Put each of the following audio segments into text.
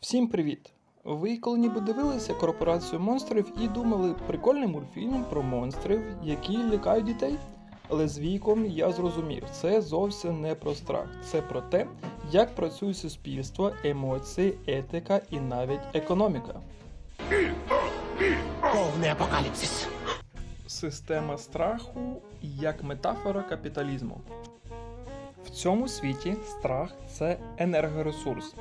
Всім привіт! Ви коли-небудь дивилися корпорацію монстрів і думали, прикольний мультфільм про монстрів, які лякають дітей? Але з віком я зрозумів, це зовсім не про страх, це про те, як працює суспільство, емоції, етика і навіть економіка. Повний апокаліпсис. Система страху як метафора капіталізму. В цьому світі страх це енергоресурс.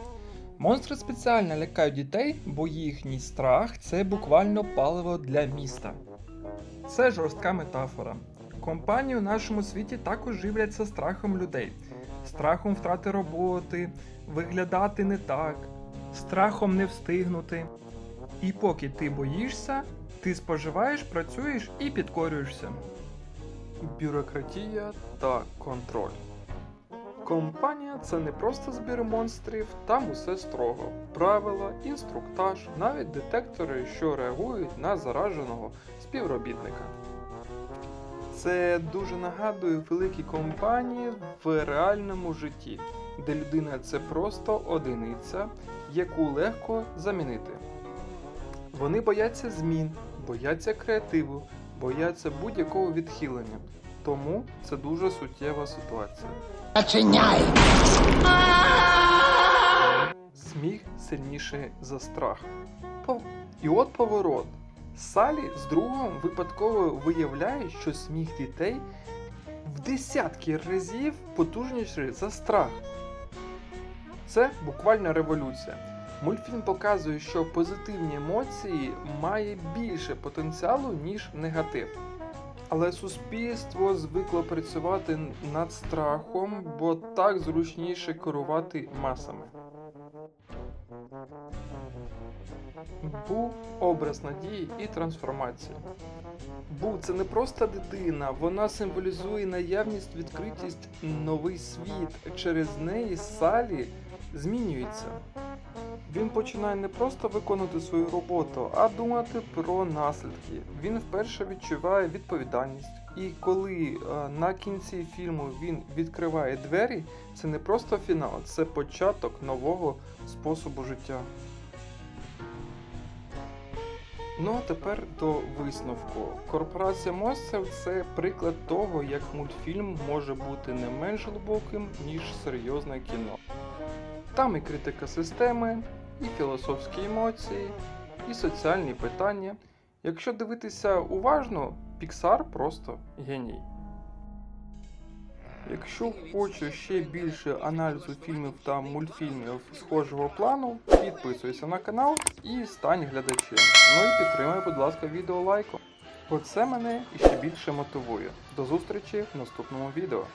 Монстри спеціально лякають дітей, бо їхній страх це буквально паливо для міста. Це жорстка метафора. Компанії у нашому світі також живляться страхом людей, страхом втрати роботи, виглядати не так, страхом не встигнути. І поки ти боїшся, ти споживаєш, працюєш і підкорюєшся. Бюрократія та контроль. Компанія це не просто збір монстрів, там усе строго. Правила, інструктаж, навіть детектори, що реагують на зараженого співробітника. Це дуже нагадує великі компанії в реальному житті, де людина це просто одиниця, яку легко замінити. Вони бояться змін, бояться креативу, бояться будь-якого відхилення. Тому це дуже суттєва ситуація. Зачиняй! Сміх сильніший за страх. І от поворот. Салі з другом випадково виявляє, що сміх дітей в десятки разів потужніший за страх. Це буквально революція. Мультфільм показує, що позитивні емоції має більше потенціалу, ніж негатив. Але суспільство звикло працювати над страхом, бо так зручніше керувати масами. Бу образ надії і трансформації. Бу це не просто дитина, вона символізує наявність, відкритість, новий світ. Через неї Салі змінюється. Він починає не просто виконувати свою роботу, а думати про наслідки. Він вперше відчуває відповідальність. І коли е, на кінці фільму він відкриває двері, це не просто фінал, це початок нового способу життя. Ну а тепер до висновку. Корпорація монстрів це приклад того, як мультфільм може бути не менш глибоким, ніж серйозне кіно. Там і критика системи, і філософські емоції, і соціальні питання. Якщо дивитися уважно, Pixar просто геній. Якщо хочеш ще більше аналізу фільмів та мультфільмів схожого плану, підписуйся на канал і стань глядачем. Ну і підтримай, будь ласка, відео лайком. Бо це мене іще більше мотивує. До зустрічі в наступному відео.